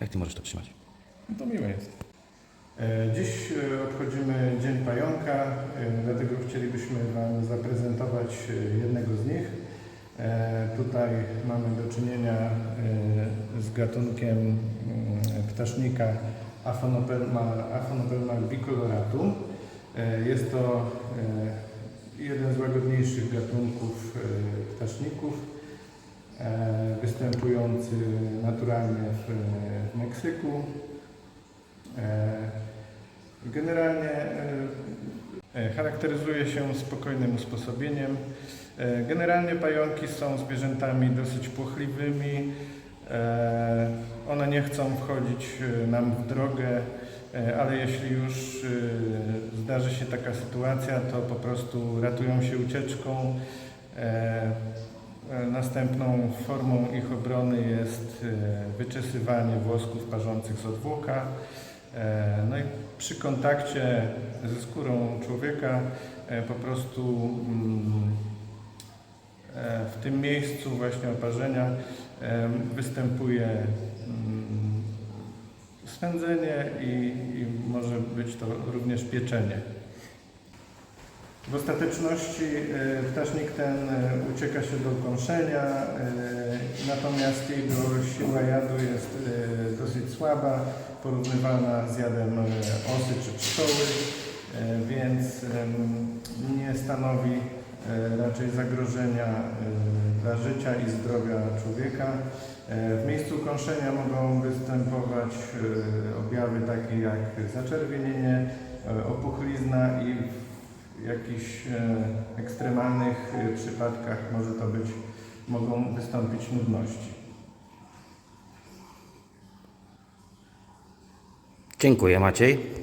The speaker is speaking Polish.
Jak ty możesz to trzymać? No to miłe jest. E, Dziś e, obchodzimy Dzień Pająka, e, dlatego chcielibyśmy Wam zaprezentować jednego z nich. Tutaj mamy do czynienia z gatunkiem mm, ptasznika Aphonopelma, Aphonopelma bicoloratu. Jest to jeden z łagodniejszych gatunków ptaszników, występujący naturalnie w, Meksyku. E, Generalnie e, e, charakteryzuje się spokojnym usposobieniem. Generalnie pająki są zwierzętami dosyć płochliwymi. One nie chcą wchodzić nam w drogę, ale jeśli już zdarzy się taka sytuacja, to po prostu ratują się ucieczką. E, Następną formą ich obrony jest e, wyczesywanie włosków parzących z odwłoka. E, No i przy kontakcie ze skórą człowieka po prostu mm, w tym miejscu właśnie oparzenia występuje mm, swędzenie i, i może być to również pieczenie. W ostateczności e, ptasznik ten e, ucieka się do kąszenia, e, natomiast jego siła jadu jest dosyć słaba, porównywalna z jadem osy czy pszczoły, więc nie stanowi raczej zagrożenia dla życia i zdrowia człowieka. W miejscu kąszenia mogą występować objawy takie jak zaczerwienienie, opuchlizna i jakichś e, ekstremalnych e, przypadkach może to być, mogą wystąpić nudności. Dziękuję Maciej.